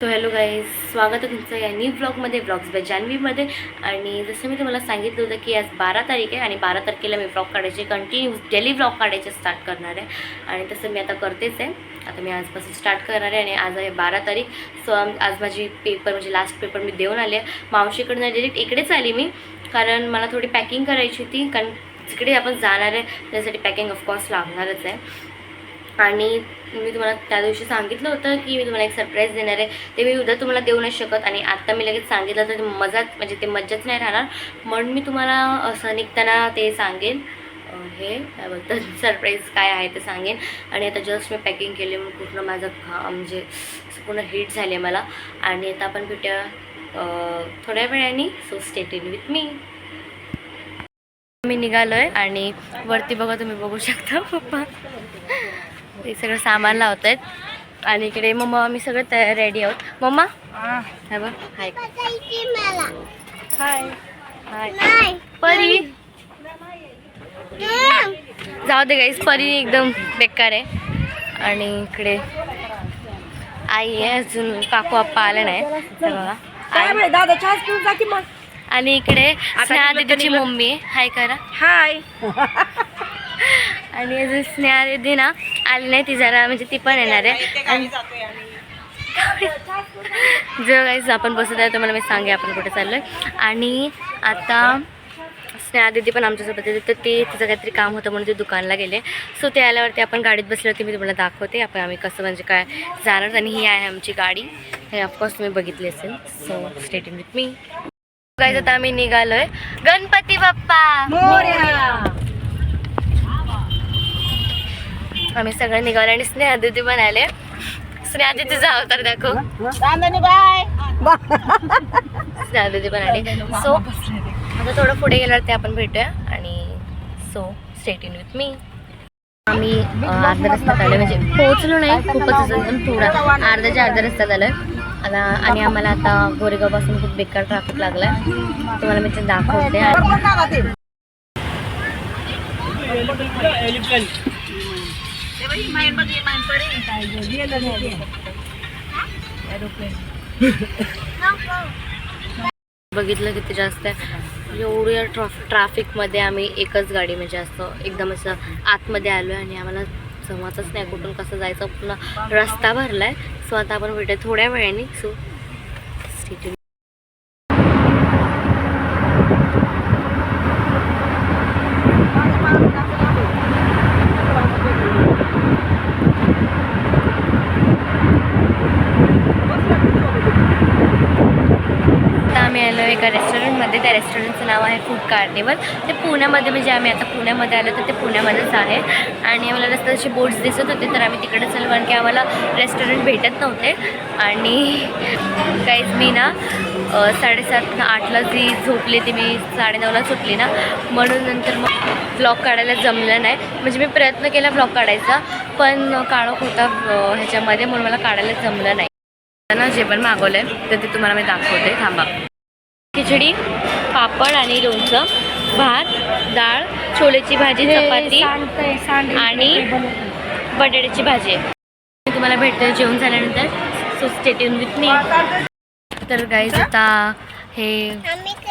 तो hello guys स्वागत आहे तुमचं या न्यू ब्लॉगमध्ये ब्लॉग्स बाय जान्हवीमध्ये. आणि जसं मी तुम्हाला सांगितलं होतं की आज बारा तारीख आहे आणि बारा तारखेला मी ब्लॉग काढायचे कंटिन्यू डेली ब्लॉग काढायचे स्टार्ट करणार आहे. आणि तसं मी आता करतेच आहे. आता मी आजपासून स्टार्ट करणार आहे आणि आज आहे बारा तारीख. सो आज माझी पेपर म्हणजे लास्ट पेपर मी देऊन आले मावशीकडनं डिरेक्ट इकडेच आली मी. कारण मला थोडी पॅकिंग करायची होती. कारण जिकडे आपण जाणार आहे त्यासाठी पॅकिंग ऑफकोर्स लागणारच आहे. आणि मी तुम्हाला त्या दिवशी सांगितलं होतं की मी तुम्हाला एक सरप्राईज देणार आहे. ते मी उद्या तुम्हाला देऊ नाही शकत आणि आत्ता मी लगेच सांगितलं तर मजाच म्हणजे ते मज्जाच नाही राहणार. म्हणून मी तुम्हाला असं निघताना ते सांगेन. हे त्याबद्दल सरप्राईज काय आहे ते सांगेन. आणि आता जस्ट मी पॅकिंग केली मग पूर्ण माझं घा म्हणजे पूर्ण हिट झाले आहे मला. आणि आता आपण भेटूया थोड्या वेळाने. So stay tuned with me मी निघालो आहे आणि वरती बघा तुम्ही बघू शकता पप्पा. ते सगळं सामान लावत आहेत आणि इकडे मम्मा मी सगळं तयार रेडी आहोत. मम्मा? हा. बघ. हाय हाय हाय परी? जाऊ दे गाईस परी एकदम बेकार आहे. आणि इकडे आई आहे अजून काकू आप्पा आले नाही हे बघा. आणि इकडे स्नेहा दीदीची. मम्मी आहे. हाय करा. हाय आणि अजून स्नेहा दीदी ना आली नाही ती जरा म्हणजे ती पण येणार आहे. आणि जो काहीच आपण बसत आहे तुम्हाला मी सांगे आपण कुठे चाललोय. आणि आता स्नेहा दीदी पण आमच्यासोबत येते तर ते तिचं काहीतरी काम होतं म्हणून ते दुकानला गेले. सो ते आल्यावरती आपण गाडीत बसले होते मी तुम्हाला दाखवते आपण आम्ही कसं म्हणजे काय जाणार. आणि ही आहे आमची गाडी. हे ऑफकोर्स तुम्ही बघितली असेल. So stay tuned with me guys आता आम्ही निघालोय. गणपती बाप्पा! आम्ही सगळं निघालो आणि स्नेहा दीदी पण आले स्नेहा दीदीचा अवतार दाखव. बाय. स्नेहा दीदी पण आले सो आता थोडं पुढे गेल्यावर ते आपण भेटूया आणि so stay in with me आम्ही अं, अर्ध्या रस्त्यात आलो म्हणजे पोहोचलो नाही खूपच असं एकदम थोडा. अर्ध्याच्या अर्ध्या रस्त्यात आलोय आता आणि आम्हाला आता गोरेगावपासून खूप बेकार ट्रॅफिक लागलाय. तुम्हाला मी ते दाखवते. आणि बघितलं किती जास्त आहे. एवढ्या ट्रॉफ ट्रॅफिकमध्ये आम्ही एकच गाडी म्हणजे असं एकदम असं आतमध्ये आलो आहे आणि आम्हाला जमतच नाही कुठून कसं जायचं. पुन्हा रस्ता भरला आहे सो आता आपण भेटूया थोड्या वेळाने सो स्टेट आता आम्ही आलो एका रेस्टॉरंटमध्ये त्या रेस्टॉरंटचं नाव आहे फूड कार्निवल ते पुण्यामध्ये म्हणजे आम्ही आता पुण्यामध्ये आलो तर ते पुण्यामध्येच आहे. आणि आम्हाला रस्त्याचे बोट्स दिसत होते तर आम्ही तिकडे चलो कारण की आम्हाला रेस्टॉरंट भेटत नव्हते. आणि काहीच मी ना साडेसात आठला जी झोपली ती मी साडेनऊला सुटली ना म्हणून नंतर मग ब्लॉग काढायला जमलं नाही. म्हणजे मी प्रयत्न केला ब्लॉग काढायचा पण काळोख होता ह्याच्यामध्ये म्हणून मला काढायला जमलं नाही. ना जेवण मागवलं आहे तर ते तुम्हाला मी दाखवते थांबा. खिचडी पापड आणि लोणचं भात डाळ छोलेची भाजी चपाती आणि बटाट्याची भाजी तुम्हाला भेटते जेवण झाल्यानंतर. सो स्टेट्यून विथ मी तर गाईज आता हे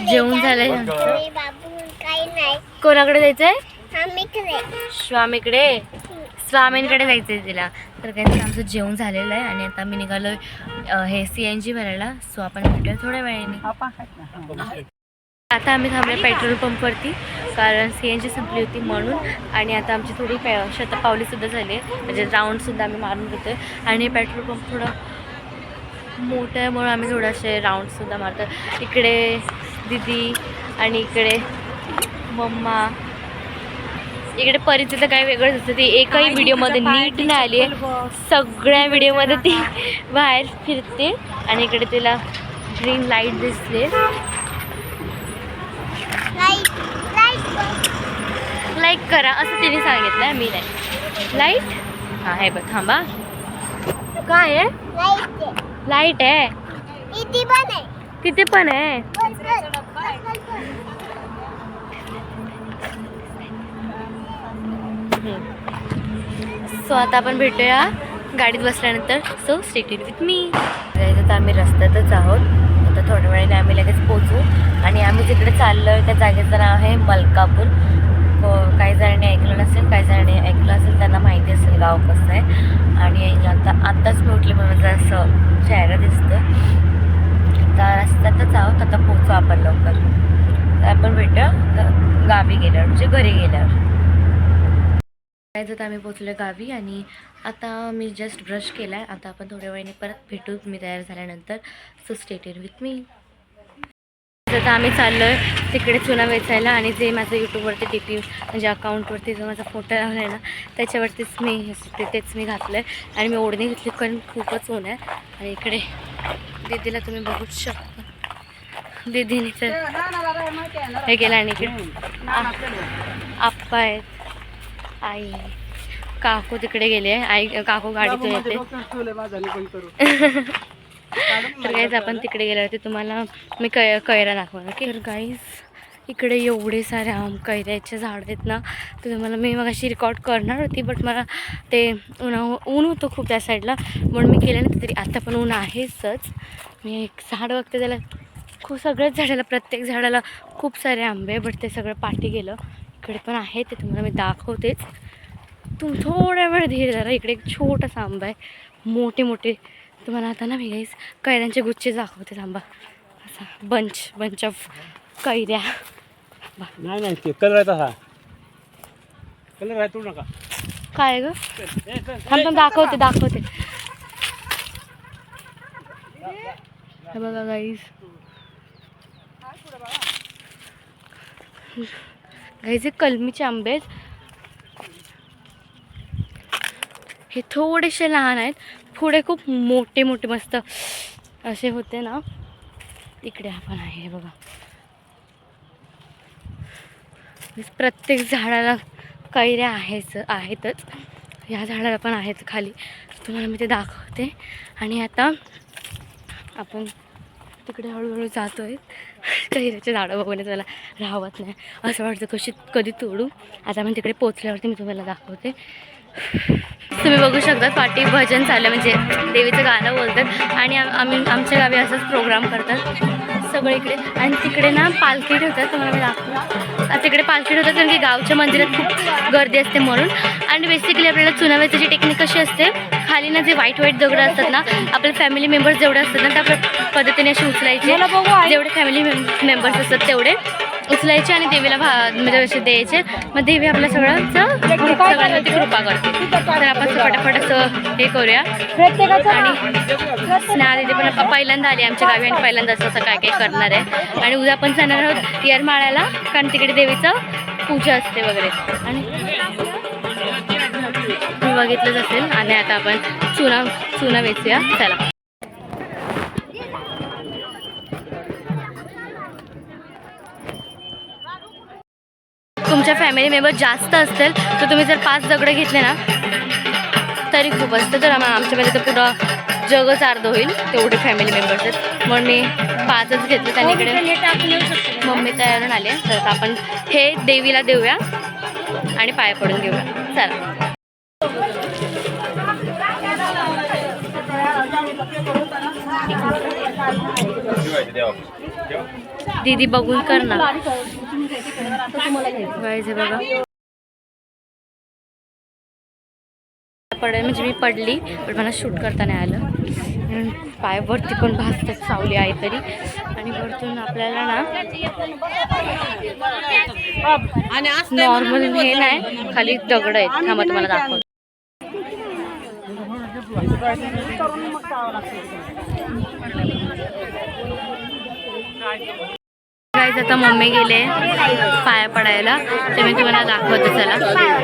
जेवण नाही. कोणाकडे जायचं आहे आम्ही स्वामीकडे. स्वामींकडे जायचं आहे तिला. तर काही आमचं जेवण झालेलं आहे आणि आता मी निघालो हे सी एन जी भरायला सो आपण भेटूया थोड्या वेळाने. आता आम्ही थांबले पेट्रोल पंपवरती कारण सी एन जी संपली होती म्हणून. आणि आता आमची थोडी पॅ शतपावलीसुद्धा झाली आहे. म्हणजे राऊंडसुद्धा आम्ही मारून घेतो आहे आणि पेट्रोल पंप थोडं मोठं आहे म्हणून आम्ही थोडेसे राऊंडसुद्धा मारतो इकडे दिदी आणि इकडे मम्मा. इकडे परिस्थिती तर काय वेगळंच असतं. ती एकही व्हिडिओमध्ये नीट नाही आली आहे. सगळ्या व्हिडिओमध्ये ती बाहेर फिरते आणि इकडे तिला ग्रीन लाइट दिसते. लाईक करा असं तिने सांगितलं मी नाही. लाइट हां हे बघ थांबा. काय आहे? लाइट लाइट आहे. इथे पण आहे. तिथे पण आहे. सो आता आपण भेटूया गाडीत बसल्यानंतर. सो स्टेटेड विथ मी जायचं तर आम्ही रस्त्यातच आहोत. आता थोड्या वेळाने आम्ही लगेच पोचू आणि आम्ही जिकडे चाललो आहे त्या जागेचं नाव आहे मलकापूर. काही जणांनी ऐकलं नसेल काही जणांनी ऐकलं असेल त्यांना माहिती असेल गाव कसं आहे. आणि आता आत्ताच मी उठले म्हणून असं चेहरा दिसतं तर रस्त्यातच आहोत आता पोचू आपण लवकर. तर आपण भेटूया गावी गेल्यावर म्हणजे घरी गेल्यावर. काय तर आम्ही पोचलो गावी आणि आता मी जस्ट ब्रश केला आहे आता आपण थोड्या वेळाने परत भेटू. मी तयार झाल्यानंतर. सो स्टेटेड विथ मी आता आम्ही चाललो आहे तिकडे चुना वेचायला आणि जे माझं यूट्यूबवरती डी पी म्हणजे अकाउंटवरती जो माझा फोटो लावला आहे ना त्याच्यावरतीच मी ते- तेच मी घातलं आहे आणि मी ओढणी घेतली कारण खूपच ऊन आहे आणि इकडे दीदीला तुम्ही बघूच शकता. दीदीने तर हे केलं आणि इकडे आप्पा आहेत. आई. काकू तिकडे गेले आई काकू गाडीतून येते. तर गाईज आपण तिकडे गेल्यावरती तुम्हाला मी कै कैरा दाखवणार. की तर गाईज इकडे एवढे सारे आम कैऱ्याचे झाड आहेत ना तर तुम्हाला मी मग अशी रेकॉर्ड करणार होती बट मला ते उन्हा ऊन होतं खूप त्या साईडला म्हणून मी केलं नाही तरी आता पण ऊन आहेचच मी एक झाड बघते त्याला खूप सगळ्याच झाडाला प्रत्येक झाडाला खूप सारे आंबे बट ते सगळं पाठी गेलं. इकडे पण आहे ते तुम्हाला मी दाखवतेच. तुम थोड्या वेळ धीर जरा इकडे एक छोटासा आंबा आहे. मोठे मोठे. तुम्हाला आता ना मी गाईस कैऱ्यांचे गुच्छे दाखवते थांबा. असा बंच बंच ऑफ कैऱ्या. नाही नाही ते कलर आहे कलर आहे तू नका. काय ग? थांब दाखवते दाखवते. बघा गाईस हे जे कलमीचे आंबे आहेत. हे थोडेसे लहान आहेत. पुढे खूप मोठे मोठे मस्त असे होते ना. इकडे आपण आहे हे बघा. प्रत्येक झाडाला कैऱ्या आहेच आहेतच. ह्या झाडाला पण आहेत खाली. तुम्हाला मी ते दाखवते. आणि आता आपण तिकडे हळूहळू जातो आहे कैऱ्याचे झाडं बघून मला राहत नाही. असं वाटतं कशी कधी तोडू. आता आपण तिकडे पोचल्यावरती मी तुम्हाला दाखवते. तुम्ही बघू शकता पाठी भजन चाललं म्हणजे देवीचं गाणं बोलतात आणि आम- आम्ही आमच्या गावी असंच प्रोग्राम करतात. सगळे इकडे आणि तिकडे ना पालखी ठेवतात तुम्हाला मी तिकडे पालखी ठेवतात कारण की गावच्या मंदिरात खूप गर्दी असते म्हणून. आणि बेसिकली आपल्याला चुनाव्याची टेक्निक कशी असते खाली ना जे वाईट वाईट दगडं असतात ना आपले फॅमिली मेंबर्स जेवढे असतात ना त्या पद्धतीने असे उचलायचे. जेवढे फॅमिली फॅमिली असतात तेवढे. उचलायचे आणि देवीला भा म्हणजे असे द्यायचे. मग देवी आपल्या सगळ्यांचं सगळ्यांवरती कृपा करते तर आपण फटाफट असं हे करूया. आणि स्नेहा दिदी पण पहिल्यांदा आली आमच्या गावी आणि पहिल्यांदा असं असं काय काय करणार आहे. आणि उद्या पण जाणार आहोत येरमाळ्याला कारण तिकडे देवीचं पूजा असते वगैरे. आणि बघितलंच असेल. आणि आता आपण चुना चुना वेचूया. चला. तुमच्या फॅमिली मेंबर जास्त असतील तर तुम्ही जर पाच दगडं घेतले ना तरी खूप असतं. तर आम्हा आमच्यामध्ये तर पुढं जगच अर्ध होईल तेवढे फॅमिली मेंबर्स आहेत. म्हणून मी पाचच घेतले आणि इकडे मम्मी तयारून आले तर आपण हे देवीला देऊया आणि पाया पडून घेऊया. चला. दीदी बघून कर ना हे बघा. पडेल म्हणजे मी पडली पण मला शूट करता नाही आलं. आणि पायावरती पण भासतात सावली आहे तरी. आणि वरतून आपल्याला ना नॉर्मल हे नाही खाली दगड आहेत. थांबा तुम्हाला दाखवतो. आज आता मम्मी गेले पाया पडायला ते मी तुम्हाला दाखवते चला.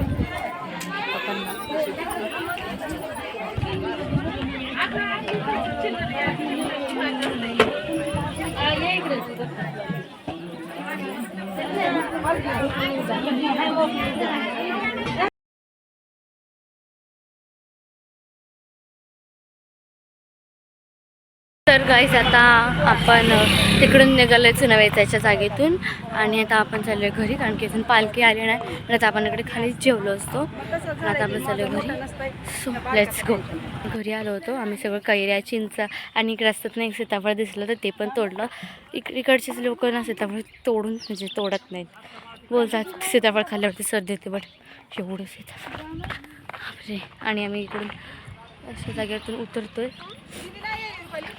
Có. तर गाईज आता आपण तिकडून निघालोय चुनावेचाच्या जागेतून. आणि आता आपण चाललोय घरी कारण की अजून पालखी आली नाही. तर आता आपण इकडे खालीच जेवलो असतो. आता आपण चाललोय घरी. सो लेट्स गो घरी आलो होतो. आम्ही सगळं कैऱ्या चिंचा आणि इकडे असतात नाही सीताफळ दिसलं तर ते पण तोडलं. इक इकडचेच लोक ना सीताफळ तोडून म्हणजे तोडत नाहीत. बोलतात सीताफळ खाल्ल्यावरती सर्दी येते बट एवढं सीताफळ. आणि आम्ही इकडून अशा जागेतून उतरतोय.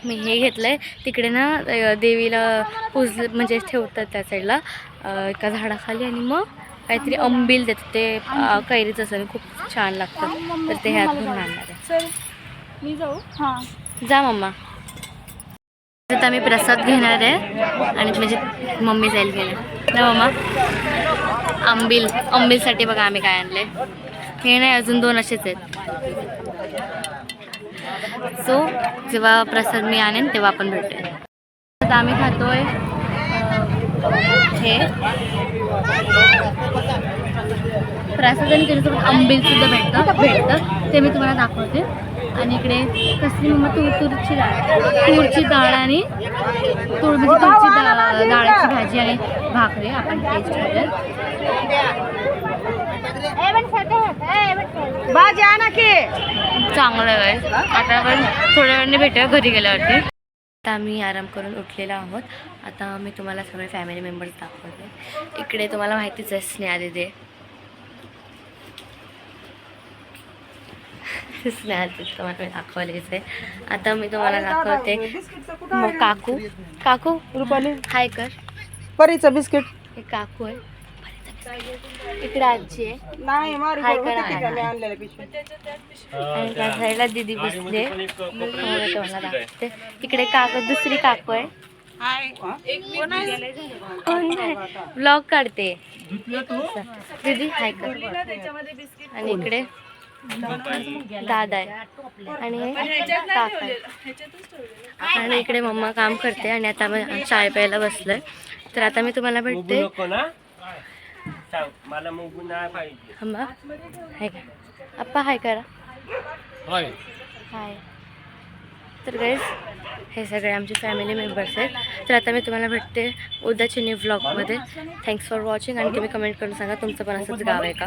मी हे घेतलं आहे तिकडे ना देवीला पूज म्हणजे ठेवतात त्या साईडला. एका झाडाखाली आणि मग काहीतरी अंबिल देतात. ते कैरीचं असं खूप छान लागतं. तर ते ह्यात भरून आणणार आहे. मी जाऊ. हां. जा मम्मा. आता मी प्रसाद घेणार आहे आणि म्हणजे मम्मी जाईल घेणार ना मम्मा. आंबील आंबीलसाठी बघा आम्ही काय आणले हे नाही अजून दोन असेच आहेत. सो जेव्हा प्रसाद मी आणेन तेव्हा आपण भेटूया. आता आम्ही खातोय हे. प्रसाद आणि त्याच्यासोबत आंबील सुद्धा भेटतं भेटतं. ते मी तुम्हाला दाखवते. आणि इकडे कसली मम्मा तूर तुरची डाळ. तूरची डाळ आणि तूर म्हणजे तुरची डाळ डाळाची भाजी आणि भाकरी आपण टेस्ट करूया भाजी आणा की चांगलं आहे आता आपण थोड्या वेळाने भेटूया घरी गेल्यावरती. आता आम्ही आराम करून उठलेलो आहोत. आता मी तुम्हाला सगळे फॅमिली मेंबर्स दाखवते. इकडे तुम्हाला माहितीच आहे स्नेहा दिदी. स्नेहा दिदी तुम्हाला मी दाखवलेच आहे. आता मी तुम्हाला दाखवते. मग काकू. काकू रुपाली. हाय कर. परीचं बिस्किट. हे काकू आहे. इकडे आजी आहे. नाही मारी हाय होती करा. की त्याने आणलेलं पिशवी आणि त्या साईडला दिदी बसले दाखवते इकडे काकू दुसरी काकू आहे. ब्लॉग काढते. दीदी हाय कर. आणि इकडे दादा आहे. आणि हे काका आहे. आणि इकडे मम्मा काम करते आणि आता आम्ही चाय प्यायला बसलोय. तर आता मी तुम्हाला भेटते. नको ना? सांग मला मग नाही पाहिजे. अम्मा हाय का? आप्पा हाय करा. होय. हाय. तर गाईज हे सगळे आमचे फॅमिली मेंबर्स आहेत. तर आता मी तुम्हाला भेटते उद्याच्या न्यू व्लॉगमध्ये थँक्स फॉर वॉचिंग आणि तुम्ही कमेंट करून सांगा तुमचं पण असंच गाव आहे का?